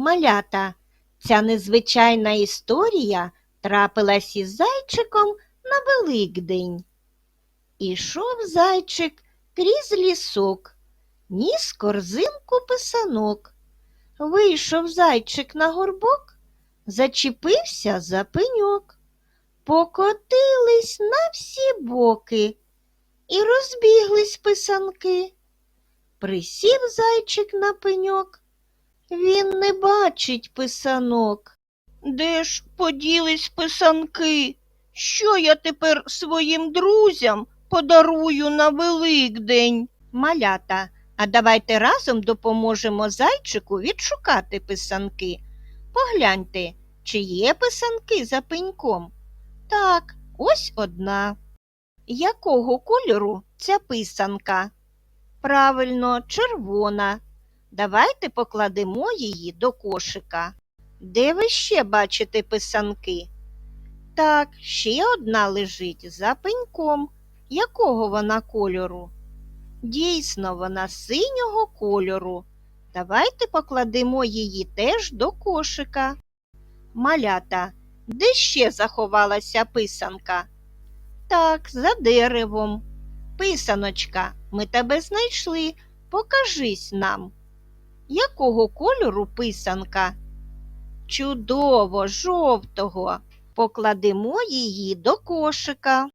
Малята, ця незвичайна історія трапилась із зайчиком на Великдень. Ішов зайчик крізь лісок, ніс корзинку писанок. Вийшов зайчик на горбок, зачепився за пеньок. Покотились на всі боки і розбіглись писанки. Присів зайчик на пеньок, він не бачить писанок. Де ж поділись писанки? Що я тепер своїм друзям подарую на Великдень? Малята, а давайте разом допоможемо зайчику відшукати писанки. Погляньте, чи є писанки за пеньком? Так, ось одна. Якого кольору ця писанка? Правильно, червона. Давайте покладемо її до кошика. Де ви ще бачите писанки? Так, ще одна лежить за пеньком. Якого вона кольору? Дійсно, вона синього кольору. Давайте покладемо її теж до кошика. Малята, де ще заховалася писанка? Так, за деревом. Писаночка, ми тебе знайшли. Покажись нам. Якого кольору писанка? Чудово, жовтого. Покладемо її до кошика.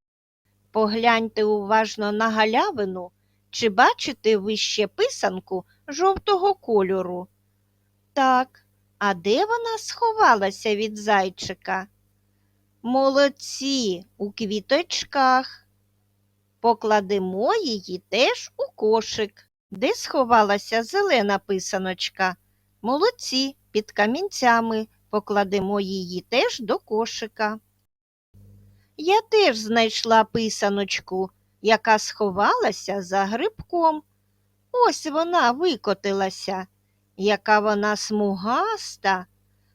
Погляньте уважно на галявину, чи бачите ви ще писанку жовтого кольору? Так, а де вона сховалася від зайчика? Молодці, у квіточках. Покладемо її теж у кошик, де сховалася зелена писаночка. Молодці, під камінцями покладемо її теж до кошика. Я теж знайшла писаночку, яка сховалася за грибком. Ось вона викотилася, яка вона смугаста.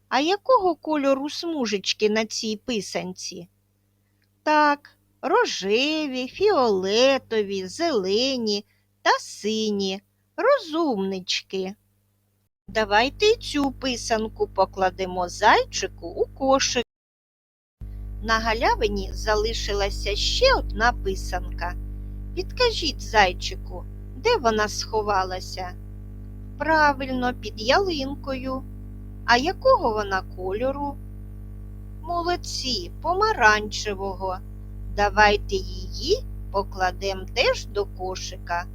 А якого кольору смужечки на цій писанці? Так, рожеві, фіолетові, зелені та сині, розумнички. Давайте цю писанку покладемо зайчику у кошик. На галявині залишилася ще одна писанка. Підкажіть зайчику, де вона сховалася? Правильно, під ялинкою. А якого вона кольору? Молодці, помаранчевого. Давайте її покладемо теж до кошика.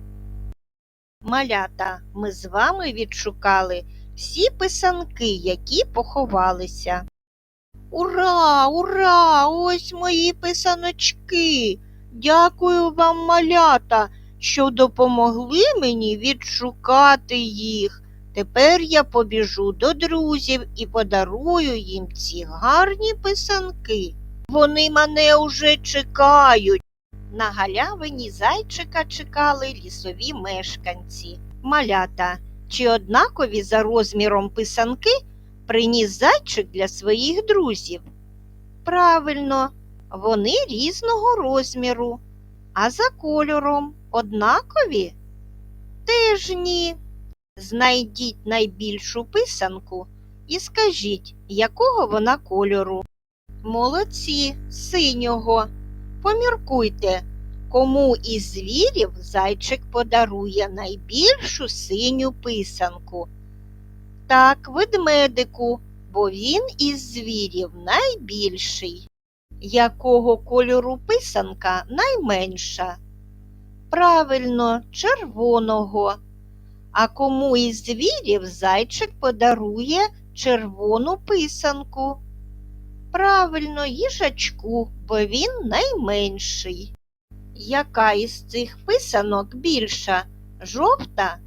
Малята, ми з вами відшукали всі писанки, які поховалися. Ура, ура! Ось мої писаночки. Дякую вам, малята, що допомогли мені відшукати їх. Тепер я побіжу до друзів і подарую їм ці гарні писанки. Вони мене уже чекають. На галявині зайчика чекали лісові мешканці. Малята, чи однакові за розміром писанки приніс зайчик для своїх друзів? Правильно, вони різного розміру, а за кольором однакові? Теж ні. Знайдіть найбільшу писанку і скажіть, якого вона кольору. Молодці, синього. Поміркуйте, кому із звірів зайчик подарує найбільшу синю писанку. Так, ведмедику, бо він із звірів найбільший. Якого кольору писанка найменша? Правильно, червоного. А кому із звірів зайчик подарує червону писанку? Правильно, їжачку, бо він найменший. Яка із цих писанок більша? Жовта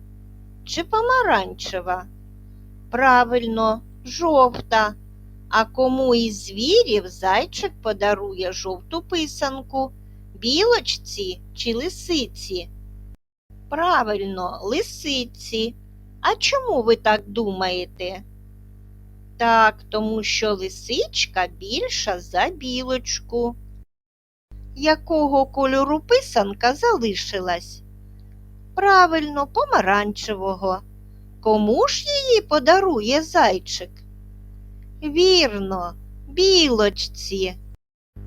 чи помаранчева? Правильно, жовта. А кому із звірів зайчик подарує жовту писанку? Білочці чи лисиці? Правильно, лисиці. А чому ви так думаєте? Так, тому що лисичка більша за білочку. Якого кольору писанка залишилась? Правильно, помаранчевого. Кому ж її подарує зайчик? Вірно, білочці.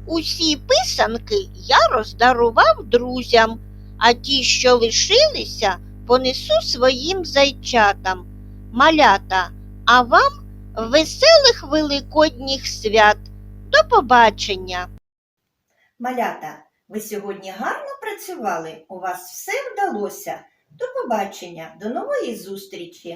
Усі писанки я роздарував друзям, а ті, що лишилися, понесу своїм зайчатам. Малята, а вам веселих великодніх свят. До побачення. Малята, ви сьогодні гарно працювали, у вас все вдалося. До побачення, до нової зустрічі!